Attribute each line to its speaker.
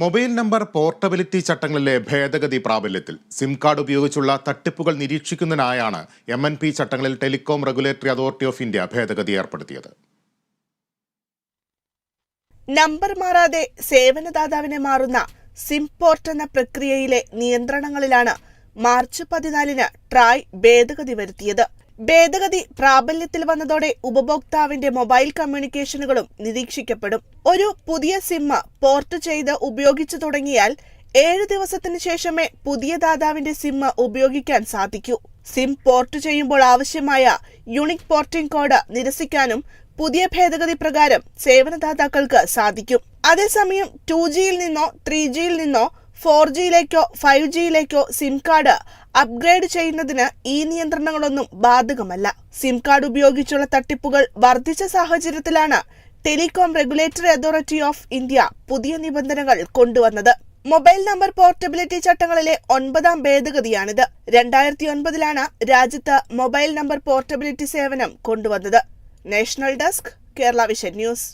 Speaker 1: Mobile number portability ചട്ടങ്ങളിലെ ഭേദഗതി പ്രാബല്യത്തിൽ SIM card ഉപയോഗിച്ചുള്ള തട്ടിപ്പുകൾ നിരീക്ഷിക്കുന്നതിനായാണ് എം എൻ പി ചട്ടങ്ങളിൽ telecom regulatory authority of India ഭേദഗതി ഏർപ്പെടുത്തിയത്.
Speaker 2: നമ്പർ മാറാതെ സേവനദാതാവിനെ മാറുന്ന സിം പോർട്ട് എന്ന പ്രക്രിയയിലെ നിയന്ത്രണങ്ങളിലാണ് മാർച്ച് പതിനാലിന് ട്രായ് ഭേദഗതി വരുത്തിയത്. ഭേദഗതി പ്രാബല്യത്തിൽ വന്നതോടെ ഉപഭോക്താവിന്റെ മൊബൈൽ കമ്മ്യൂണിക്കേഷനുകളും നിരീക്ഷിക്കപ്പെടും. ഒരു പുതിയ സിമ്മ പോർട്ട് ചെയ്ത് ഉപയോഗിച്ചു തുടങ്ങിയാൽ ഏഴ് ദിവസത്തിന് ശേഷമേ പുതിയ ദാതാവിന്റെ സിമ്മ ഉപയോഗിക്കാൻ സാധിക്കൂ. സിം പോർട്ട് ചെയ്യുമ്പോൾ ആവശ്യമായ യുണിക് പോർട്ടിംഗ് കോഡ് നിരസിക്കാനും പുതിയ ഭേദഗതി പ്രകാരം സേവനദാതാക്കൾക്ക് സാധിക്കും. അതേസമയം ടു ജിയിൽ നിന്നോ ത്രീ ജിയിൽ നിന്നോ ഫോർ ജിയിലേക്കോ ഫൈവ് ജിയിലേക്കോ സിം കാർഡ് അപ്ഗ്രേഡ് ചെയ്യുന്നതിന് ഈ നിയന്ത്രണങ്ങളൊന്നും ബാധകമല്ല. സിം കാർഡ് ഉപയോഗിച്ചുള്ള തട്ടിപ്പുകൾ വർദ്ധിച്ച സാഹചര്യത്തിലാണ് telecom regulatory authority of India പുതിയ നിബന്ധനകൾ കൊണ്ടുവന്നത്. മൊബൈൽ നമ്പർ പോർട്ടബിലിറ്റി ചട്ടങ്ങളിലെ ഒൻപതാം ഭേദഗതിയാണിത്. രണ്ടായിരത്തി ഒൻപതിലാണ് രാജ്യത്ത് മൊബൈൽ നമ്പർ പോർട്ടബിലിറ്റി സേവനം കൊണ്ടുവന്നത്. National desk Kerala vision news.